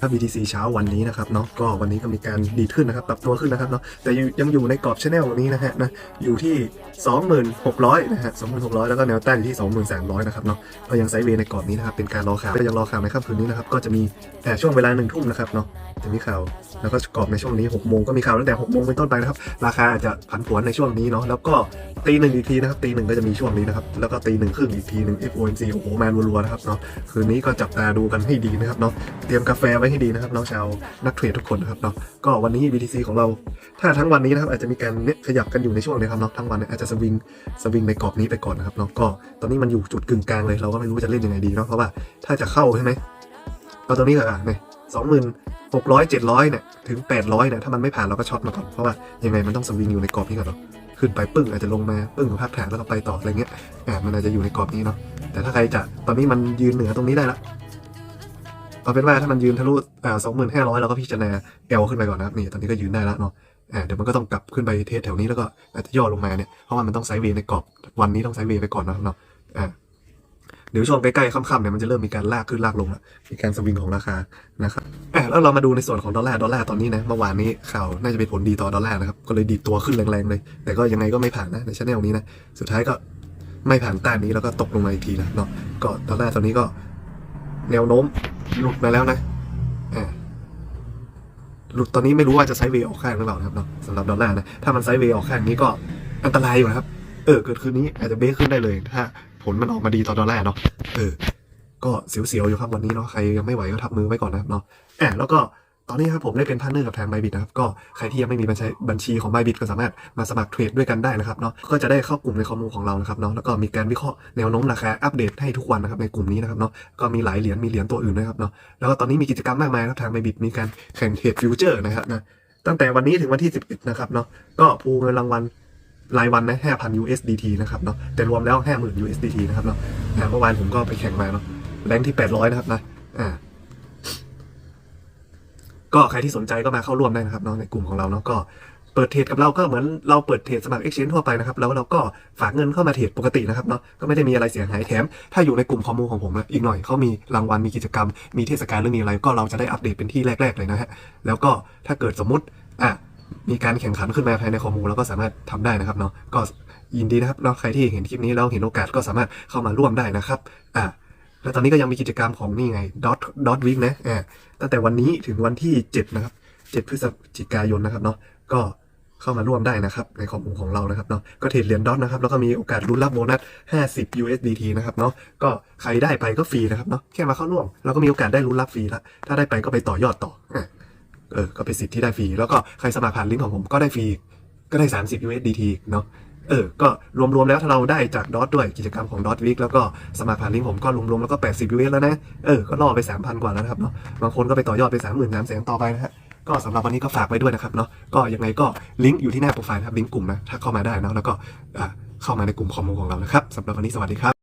ถ้า BTC เช้าวันนี้นะครับเนาะก็วันนี้ก็มีการดีขึ้นนะครับปรับตัวขึ้นนะครับเนาะแต่ยังอยู่ในกรอบชแนลนี้นะฮะนะอยู่ที่ 2600นะฮะ2600 แล้วก็แนวต้านอยู่ที่23,000นะครับเนาะก็ยังไซด์เวย์ในกรอบนี้นะครับเป็นการรอข่าวก็ยังรอข่าวในค่ำคืนนี้นะครับก็จะมีแต่ช่วงเวลาหนึ่งทุ่มนะครับเนาะจะมีข่าวแล้วก็กรอบในช่วงนี้6โมงก็มีข่าวตั้งแต่6โมงเป็นต้นไปนะครับราคาอาจจะผันผวนในช่วงนี้เนาะแล้วก็ตีหนึ่งอีกทีนะครับตีหนึ่งก็จะมีช่วงนี้นะครับแล้วก็ตีหนึ่งครึ่งอีกทีหนึ่ง FOMC โอ้โหแมนรัวๆนะครับเนาะคืนนี้ก็จับตาดูกันให้ดีนะครับเนาะเตรียมกาแฟไว้ให้ดีนะครับน้องชาวนักเทรดทุกคนนะครับเนาะก็วันนี้ BTC ของเรา ถ้าทั้งวันนี้นะครับอาจจะมีการเนี่ยขยับกันอยู่ในช่วงนี้ครับเนาะทั้งวันเนี่ยอาจจะสวิงสวิงในกรอบนี้ไปก่อนนะครับเนาะก็ตอนนี้มันอยู่จุดกึ่งกลางเลยเราก็ไม่รู้จะเล่นยังไงดีเนาะเพราะว่าถ้าจะเข้าใช่ไหมเอาตรงนี้ก่อนอะเนี่ยสองหมื่นหกร้อยเจ็ดร้อยเนี่ยถึงแปดร้อยเนี่ยถ้ามันไม่ผ่านเราก็ช็อตมาก่อนเพราะว่ายังไงมันต้องสวิงอยู่ในกรอบนี้ก่อนเนาะ ขึ้นไปปึ้งอาจจะลงมาปึ้งกับภาพฐานแล้วก็ไปต่ออะไรเงี้ยอ่ามันอาจจะอยู่ในกรอบนี้เนาะแต่ถ้าใครจะตอนนี้มันยืนเหนือตรงนี้ได้ละเอาเป็นว่าถ้ามันยืนทะลุอ่าสองหมื่นห้าร้อยเราก็พิจารณาเอลขึ้นไปก่อนนะครับนี่ตอนนี้ก็ยืนได้แล้วเนาะอ่าเดี๋ยวมันก็ต้องกลับขึ้นไปเทสแถวนี้แล้วก็อาจจะย่อลงมาเนี่ยเพราะว่ามันต้องไซด์เวย์ในกรอบวันนี้ต้องไซด์เวย์ไปก่อนนะเนาะอ่า เดี๋ยวช่วงใกล้ๆค่ำๆเนี่ยมันจะเริ่มมีการลากขึ้นลากลงแล้วมีการสวิงของราคานะครับอ่าแล้วเรามาดูในส่วนของดอลลาร์ดอลลาร์ตอนนี้นะเมื่อวานนี้ข่าวน่าจะเป็นผลดีต่อดอลลาร์นะครับก็เลยดีดตัวขึ้นแรงๆเลย แต่ก็ยังไงก็ไม่ผ่านนะในชแนลนี้นะสุดท้ายก็ไม่ผ่านต้านนี้แล้วก็ตกลงมาอีกทีนะเนาะก็ดอลลาร์ตอนนี้ก็แนวโน้มหลุดมาแล้วนะอ่าหลุดตอนนี้ไม่รู้ว่าจะไซด์เวย์ออกข้างหรือเปล่านะครับเนาะสำหรับดอลลาร์นะถ้ามันไซด์เวย์ออกข้างนี้ก็อันตรายอยู่นะครับ เออเกิดคืนนี้อาจจะเบรกขึ้นได้เลยถ้า ผลมันออกมาดีต่อดอลลาร์เนาะเออก็เสียวๆอยู่ครับวันนี้เนาะใครยังไม่ไหวก็ทับมือไว้ก่อนนะครับเนาะอ่าแล้วก็ตอนนี้ครับผมได้เป็นพาร์ทเนอร์กับทาง Bybit นะครับก็ใครที่ยังไม่มีบัญชีบัญชีของ Bybit ก็สามารถมาสมัครเทรดด้วยกันได้นะครับเนาะก็จะได้เข้ากลุ่มในข้อมูลของเรานะครับเนาะแล้วก็มีการวิเคราะห์แนวโน้มราคาอัปเดตให้ทุกวันนะครับในกลุ่มนี้นะครับเนาะก็มีหลายเหรียญมีเหรียญตัวอื่นด้วยครับเนาะแล้วก็ตอนนี้มีกิจกรรมมากมายครับทาง Bybit มีการแข่งเทรดฟิวเจอร์นะครับนะตั้งแต่วันนี้ถึงวันที่ 11นะครับเนาะก็ภูเงินรางวัล รายวันนะ5,000 USDT นะครับเนาะแต่รวมแล้ว50,000 USDT นะครับเนาะอ่เมื่อวานผมก็ไปแข่งมาเนาะแรงค์ที่800นะครับนะอ่าก็ใครที่สนใจก็มาเข้าร่วมได้นะครับเนาะในกลุ่มของเราเนาะก็เปิดเทรดกับเราก็เหมือนเราเปิดเทรดสมัคร Exchange ทั่วไปนะครับ แล้วเราก็ฝากเงินเข้ามาเทรดปกตินะครับเนาะก็ไม่ได้มีอะไรเสียหายแถม ถ้าอยู่ในกลุ่มข้อมูลของผมนะอีกหน่อยเขามีรางวัลมีกิจกรรม มีเทศกาลหรือมีอะไร ก็เราจะได้อัปเดตเป็นที่แรก ๆ เลยนะฮะแล้วก็ถ้าเกิดสมมติอะ มีการแข่งขันขึ้นมาภายในข้อมูลเราก็สามารถทำได้นะครับเนาะก็ยินดีนะครับเนาะใครที่เห็นคลิปนี้แล้วเห็นโอกาสก็สามารถเข้ามาร่วมได้นะครับอะแล้วตอนนี้ก็ยังมีกิจกรรมของนี่ไง dot dot week นะอ่าตั้งแต่วันนี้ถึงวันที่ 7 นะครับ 7 พฤศจิกายนนะครับเนาะก็เข้ามาร่วมได้นะครับ ในข้อมูของเรานะครับเนาะก็เทรดเหรียญดอทนะครับแล้วก็มีโอกาสลุ้นรับโบนัส 50 USDT นะครับเนาะก็ใครได้ไปก็ฟรีนะครับเนาะแค่มาเข้าร่วมแล้วก็มีโอกาสได้ลุ้นรับฟรีละถ้าได้ไปก็ไปต่อยอดต่อ เออก็เป็นสิทธิ์ที่ได้ฟรี แล้วก็ใครสมัครผ่านลิงก์ของผมก็ได้ฟรี ก็ได้ 30 USDT เนาะเออ ก็รวมๆแล้วถ้าเราได้จากดอทด้วยกิจกรรมของดอทวิกแล้วก็สมัครผ่านลิงก์ผมก็รวมๆแล้วก็ 80 US แล้วนะ เออ ก็ล่อไป 3,000 กว่าแล้วนะครับเนาะ บางคนก็ไปต่อยอดไป 30,000 3 0 0 0ต่อไปนะฮะ ก็สำหรับวันนี้ก็ฝากไว้ด้วยนะครับเนาะ ก็ยังไงก็ลิงก์อยู่ที่หน้าโปรไฟล์นะครับลิงก์กลุ่มนะ ถ้าเข้ามาได้นะแล้วก็เข้ามาในกลุ่มคอมมูนของเรานะครับสำหรับวันนี้สวัสดีครับ